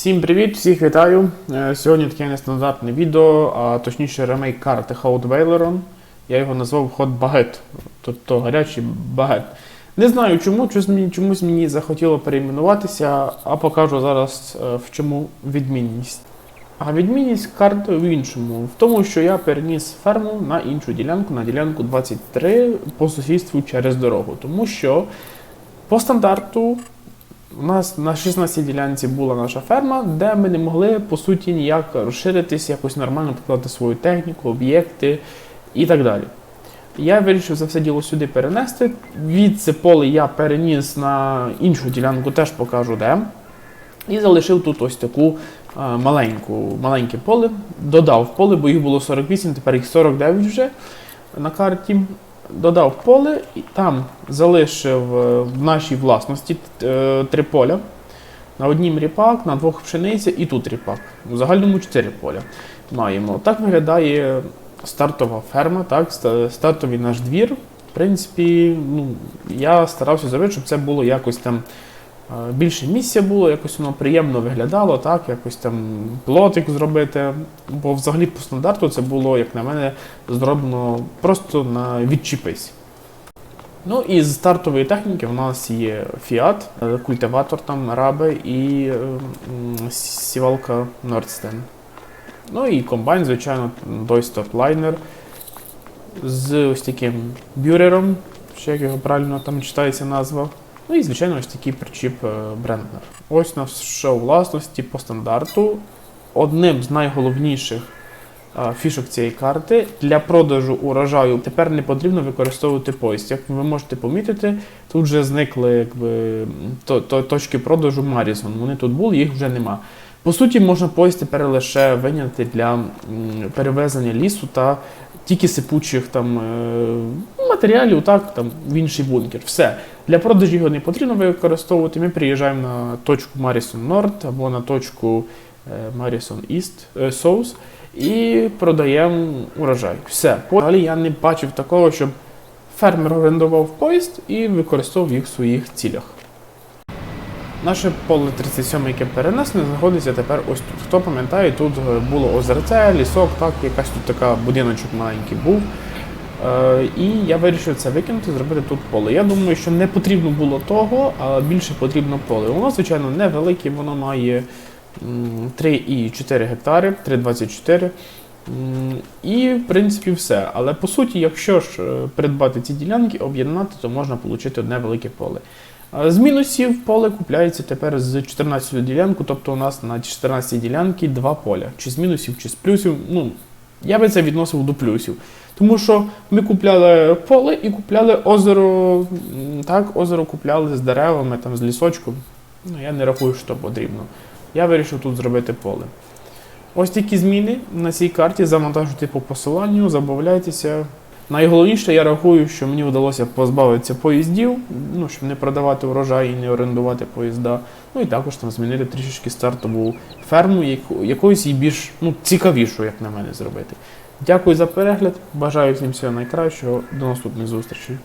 Всім привіт, всіх вітаю. Е, Сьогодні таке нестандартне відео, а точніше ремейк карти Hot Valeron. Я його назвав Hot Baguette, тобто гарячий багет. Не знаю чому, чомусь мені, захотіло перейменуватися, а покажу зараз е, в чому відмінність. А відмінність карти в іншому, в тому, що я переніс ферму на іншу ділянку, на ділянку 23 по сусідству через дорогу. Тому що по стандарту у нас на 16 ділянці була наша ферма, де ми не могли по суті ніяк розширитись, якось нормально покладати свою техніку, об'єкти і так далі. Я вирішив це все діло сюди перенести. Від це поле я переніс на іншу ділянку, теж покажу де. І залишив тут ось таку е, маленьку, маленьке поле. Додав поле, бо їх було 48, тепер їх 49 вже на карті. Додав поле і там залишив е, в нашій власності е, три поля. На однім ріпак, на двох пшениця і тут ріпак. У загальному чотири поля маємо. Так виглядає стартова ферма, так, стартовий наш двір. В принципі, ну, я старався зробити, щоб це було якось там більше місця було, якось воно приємно виглядало, так, якось там плотик зробити. Бо взагалі по стандарту це було, як на мене, зроблено просто на відчіпись. Ну і з стартової техніки в нас є Fiat, е, культиватор там Раби і е, сівалка Nordsten. Ну і комбайн, звичайно, Doystar Liner з ось таким бюрером, ще як його правильно там читається назва. Ну і, звичайно, ось такий причіп е, Бренднер. Ось на що у власності по стандарту. Одним з найголовніших фішок цієї карти для продажу урожаю тепер не потрібно використовувати поїзд. Як ви можете помітити, тут вже зникли якби, то, то, точки продажу Марісон. Вони тут були, їх вже нема. По суті, можна поїзд тепер лише виняти для перевезення лісу та тільки сипучих там, е, матеріалів, так, там, в інший бункер. Все. Для продажу його не потрібно використовувати. Ми приїжджаємо на точку Марісон Норд або на точку Марісон Іст Соус і продаємо урожай. Все. Взагалі я не бачив такого, щоб фермер орендував поїзд і використовував їх в своїх цілях. Наше поле 37, яке перенесене, знаходиться тепер ось тут. Хто пам'ятає, тут е, було озерце, лісок, так, якась тут така будиночок маленький був. Е, і я вирішив це викинути, зробити тут поле. Я думаю, що не потрібно було того, а більше потрібно поле. Воно, звичайно, невелике, воно має 3,4 гектари, 3,24. І, в принципі, все. Але по суті, якщо ж е, придбати ці ділянки, об'єднати, то можна отримати одне велике поле. З мінусів поле купляється тепер з 14 ділянку, тобто у нас на 14 ділянки два поля. Чи з мінусів, чи з плюсів. Ну, я би це відносив до плюсів. Тому що ми купляли поле і купляли озеро. Так, озеро купляли з деревами, там, з лісочком. Ну, я не рахую, що потрібно. Я вирішив тут зробити поле. Ось такі зміни на цій карті завантажуйте по посиланню, забавляйтеся. Найголовніше, я рахую, що мені вдалося позбавитися поїздів, ну, щоб не продавати урожай і не орендувати поїзда. Ну і також там змінити трішечки стартову ферму, яку, якоюсь і більш ну, цікавішою, як на мене, зробити. Дякую за перегляд. Бажаю всім всього найкращого. До наступних зустрічей.